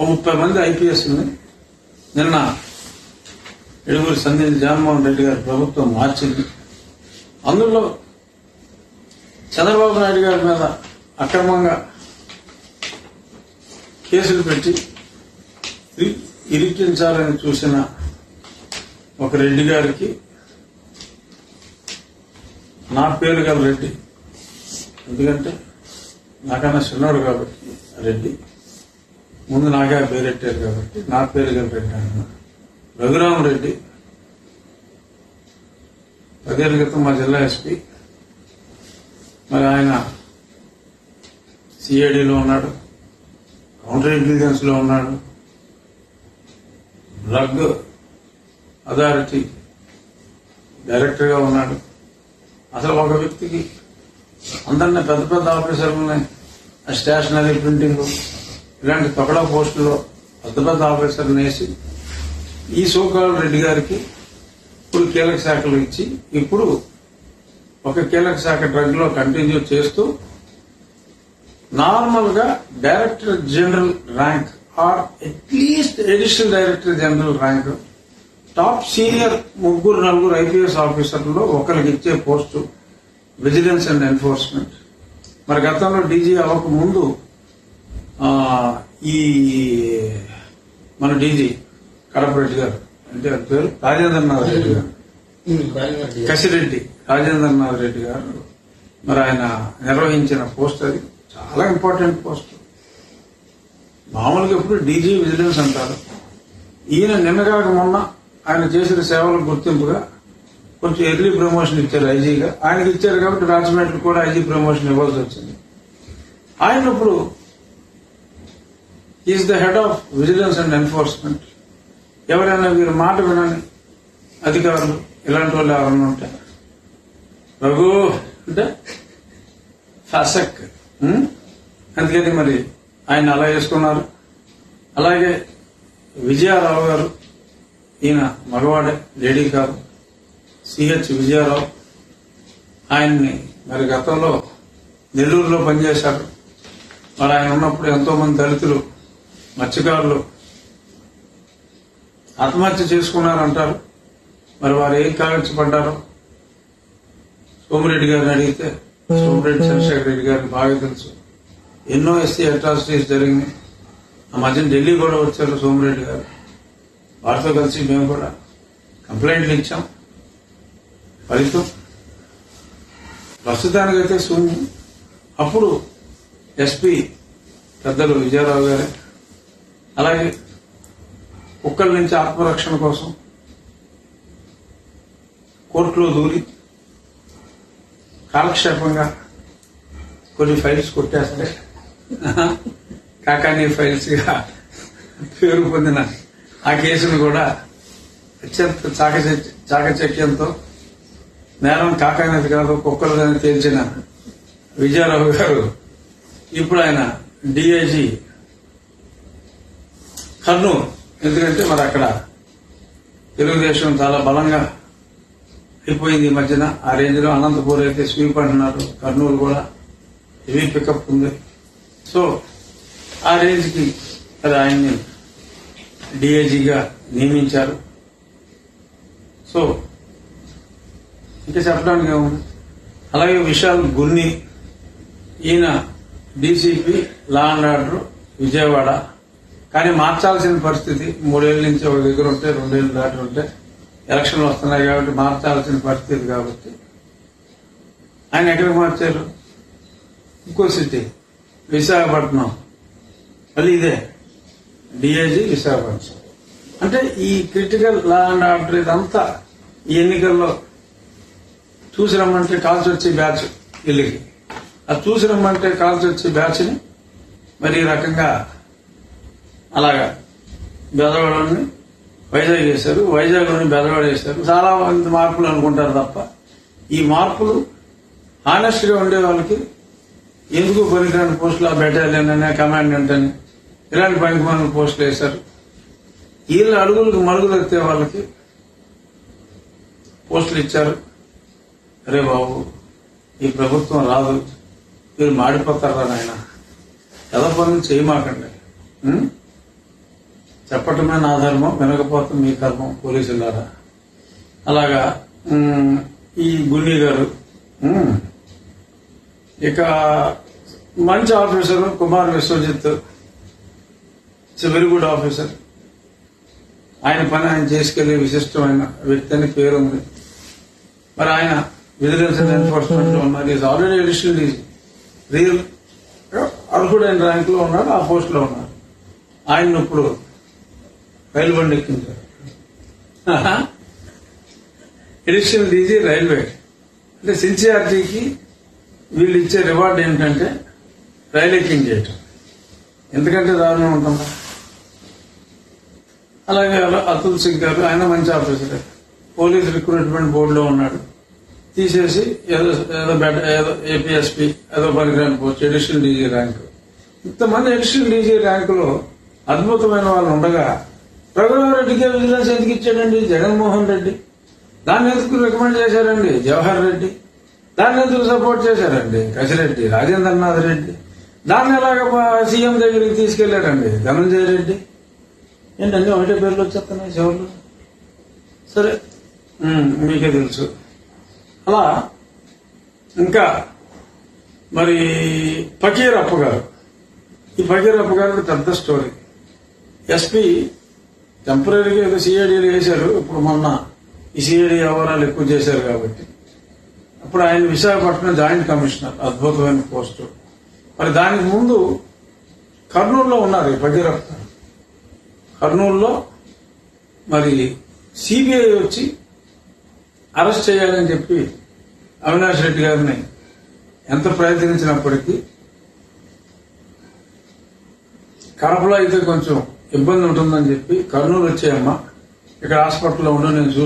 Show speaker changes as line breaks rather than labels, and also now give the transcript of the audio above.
ఒక ముప్పై మంది ఐపీఎస్ని నిన్న ఎడుగురు సందీప్ జగన్మోహన్ రెడ్డి గారి ప్రభుత్వం మార్చింది. అందులో చంద్రబాబు నాయుడు గారి మీద అక్రమంగా కేసులు పెట్టి ఇరికించాలని చూసిన ఒక రెడ్డి గారికి నా పేరు గల రెడ్డి. ఎందుకంటే నాకన్నా చిన్నోడు కాబట్టి రెడ్డి. ముందు నాకే ఆ కాబట్టి నా పేరు పెట్టాను. రఘురామరెడ్డి పదేళ్ళ క్రితం మా జిల్లా ఎస్పీ. మరి ఆయన సిఐడిలో ఉన్నాడు కౌంటర్ ఇంటెలిజెన్స్లో ఉన్నాడు. డ్రగ్ అథారిటీ డైరెక్టర్గా ఉన్నాడు. అసలు ఒక వ్యక్తికి అందరినీ పెద్ద పెద్ద ఆఫీసర్లని స్టేషనరీ ప్రింటింగ్ ఇలాంటి తగడా పోస్టులో పెద్ద పెద్ద ఆఫీసర్ని వేసి ఈ సోకాల్ రెడ్డి గారికి ఇప్పుడు కీలక శాఖలు ఇచ్చి ఇప్పుడు ఒక కీలక శాఖ డ్రగ్లో కంటిన్యూ చేస్తూ నార్మల్గా director general rank or at least additional director general rank top senior ముగ్గురు నలుగురు ఐపీఎస్ ఆఫీసర్లలో ఒకరికి ఇచ్చే పోస్టు విజిలెన్స్ అండ్ ఎన్ఫోర్స్మెంట్. మరి గతంలో డీజీ అవ్వక ముందు ఈ మన డీజీ కడప రెడ్డి గారు. అంటే పేరు? రాజేంద్రనాథ్ రెడ్డి గారు. కసిరెడ్డి రాజేంద్రనాథ్ రెడ్డి గారు. మరి ఆయన నిర్వహించిన పోస్ట్ అది. చాలా ఇంపార్టెంట్ పోస్ట్. మామూలుగా ఎప్పుడు డీజీ విజిలెన్స్ అంటారు. ఈయన నిన్నగాక మొన్న ఆయన చేసిన సేవలకు గుర్తింపుగా కొంచెం ఎర్లీ ప్రమోషన్ ఇచ్చారు ఐజీగా. ఆయనకి ఇచ్చారు కాబట్టి రాజమండ్రి కూడా ఐజీ ప్రమోషన్ ఇవ్వాల్సి వచ్చింది. ఆయన ఇప్పుడు is the head of vigilance and enforcement ఎవరైనా వీరు మాట వినని అధికారులు ఇలాంటి వాళ్ళు ఎవరైనా ఉంటే. రఘు అంటే ఫసక్ అందుకని మరి ఆయన అలా చేసుకున్నారు అలాగే విజయారావు గారు ఈయన మగవాడే లేడీ కాదు సిహెచ్ విజయారావు ఆయన్ని మరి గతంలో నెల్లూరులో పనిచేశారు. మరి ఆయన ఉన్నప్పుడు ఎంతోమంది దళితులు మత్స్యకారులు ఆత్మహత్య చేసుకున్నారంటారు. మరి వారు ఏం కావించబడ్డారు సోమిరెడ్డి గారిని అడిగితే సోమిరెడ్డి చంద్రశేఖర రెడ్డి గారిని బాగా తెలుసు. ఎన్నో ఎస్సీ అట్రాసిటీస్ జరిగినాయి. ఆ మధ్యన ఢిల్లీ కూడా వచ్చారు సోమిరెడ్డి గారు. వారితో కలిసి మేము కూడా కంప్లైంట్లు ఇచ్చాం. ఫలితం ప్రస్తుతానికైతే శూన్యం అప్పుడు ఎస్పీ పెద్దలు విజయరావు గారే అలాగే కుక్కల నుంచి ఆత్మరక్షణ కోసం కోర్టులో దూరి కాలక్షేపంగా కొన్ని ఫైల్స్ కొట్టేస్తే కాకానీ ఫైల్స్గా పేరు పొందిన ఆ కేసును కూడా అత్యంత చాకచ- చాకచక్యంతో నేరం కాకానేది కాదు కుక్కలదని తేల్చిన విజయరావు గారు ఇప్పుడు ఆయన డిఐజీ కర్నూలు. ఎందుకంటే మరి అక్కడ తెలుగుదేశం చాలా బలంగా అయిపోయింది ఈ మధ్యన. ఆ రేంజ్లో అనంతపూర్ అయితే స్వీప్ అంటున్నారు. కర్నూలు కూడా హెవీ పికప్ ఉంది. సో ఆ రేంజ్కి మరి ఆయన్ని డిఐజీగా నియమించారు. సో ఇంకా చెప్పడానికి ఏముంది? అలాగే విశాల్ గున్ని ఈయన DCP law and order Vijayawada కానీ మార్చాల్సిన పరిస్థితి మూడేళ్ళ నుంచి ఒక దగ్గర ఉంటే రెండేళ్ళు దాటి ఉంటే ఎలక్షన్లు వస్తున్నాయి కాబట్టి మార్చాల్సిన పరిస్థితి కాబట్టి ఆయన ఎక్కడికి మార్చారు? ఇంకో సిటీ విశాఖపట్నం. మళ్ళీ ఇదే డిఐజీ విశాఖపట్నం. అంటే ఈ క్రిటికల్ లా అండ్ ఆర్డర్ ఇదంతా ఈ ఎన్నికల్లో చూసి రమ్మంటే కాల్చి వచ్చే బ్యాచ్ వీళ్ళకి అది చూసి రమ్మంటే కాల్చి వచ్చే బ్యాచ్ని మరి ఈ రకంగా అలాగా. బెదవాడని వైజాగ్ చేశారు. వైజాగ్లోని బెదవాడ చేశారు. చాలా మంది మార్పులు అనుకుంటారు తప్ప ఈ మార్పులు హానెస్ట్గా ఉండే వాళ్ళకి ఎందుకు పనికిరాని పోస్టులు ఆ బెటాలియన్ అని కమాండెంట్ అని ఇలాంటి పనికి పోస్టులు వేశారు. వీళ్ళ అడుగులకు మడుగులు ఎత్తే వాళ్ళకి పోస్టులు ఇచ్చారు. అరే బాబు ఈ ప్రభుత్వం రాదు. మీరు మాడిపోతారా నాయన? ఎలా పనులు చేయమాకండి చెప్పటమే నా ధర్మం వినకపోతే మీ ధర్మం పోలీసులారా. అలాగా ఈ గున్ని గారు ఇక మంచి officer Kumar Vishwajit very good officer. ఆయన పని ఆయన చేసుకెళ్ళే విశిష్టమైన వ్యక్తి అని పేరు ఉంది. మరి ఆయన విజిలెన్స్ ఎన్ఫోర్స్మెంట్లో ఉన్నారు. Is already additional is real అర్హుడైన ర్యాంక్లో ఉన్నాడు ఆ పోస్ట్లో ఉన్నాడు. ఆయన ఇప్పుడు రైలు బండి ఎక్కించారు ఎడిషనల్ డీజీ రైల్వే. అంటే సిన్సిఆర్టీకి వీళ్ళు ఇచ్చే రివార్డ్ ఏంటంటే రైలు ఎక్కింగ్ చేయటం. ఎందుకంటే దారుణం ఉంటుందా అలాగే అతుల్ సింగ్ గారు ఆయన మంచి ఆఫీసర్. పోలీస్ రిక్రూట్మెంట్ బోర్డులో ఉన్నాడు. తీసేసి ఏదో ఏదో బెటర్ ఏదో ఏపీఎస్పీ ఏదో పనికిరాని పోవచ్చు ఎడిషనల్ డీజీ ర్యాంకు. ఇంతమంది ఎడిషనల్ డీజీ ర్యాంకులో అద్భుతమైన వాళ్ళు ఉండగా రఘురామరెడ్డికే విజిలెన్స్ ఎందుకు ఇచ్చాడండి? జగన్మోహన్ రెడ్డి. దాన్ని ఎందుకు రికమెండ్ చేశారండి? జవహర్ రెడ్డి. దాన్ని ఎందుకు సపోర్ట్ చేశారండి? కసిరెడ్డి రాజేంద్రనాథ్ రెడ్డి. దాన్ని ఎలాగ సీఎం దగ్గరికి తీసుకెళ్ళారండి? ధనంజయ రెడ్డి. ఏంటండి? ఒకటే పేర్లు వచ్చేస్తున్నాయి చివర్లు సరే. మీకే తెలుసు. అలా ఇంకా మరి ఫకీర్ అప్ప గారు ఈ ఫకీర్ అప్ప గారు పెద్ద స్టోరీ ఎస్పీ టెంపరీగా ఏదో సిఐడీలు వేశారు ఇప్పుడు మొన్న ఈ సిఐడి వ్యవహారాలు ఎక్కువ చేశారు కాబట్టి. అప్పుడు ఆయన విశాఖపట్నం జాయింట్ కమిషనర్ అద్భుతమైన పోస్టు. మరి దానికి ముందు కర్నూలులో ఉన్నారు ఈ గారు కర్నూలులో మరి సిబిఐ వచ్చి అరెస్ట్ చేయాలని చెప్పి అవినాష్ రెడ్డి గారిని ఎంత ప్రయత్నించినప్పటికీ కడపలో అయితే కొంచెం ఇబ్బంది ఉంటుందని చెప్పి కర్నూలు వచ్చేయమ్మా. ఇక్కడ హాస్పిటల్లో ఉండి నేను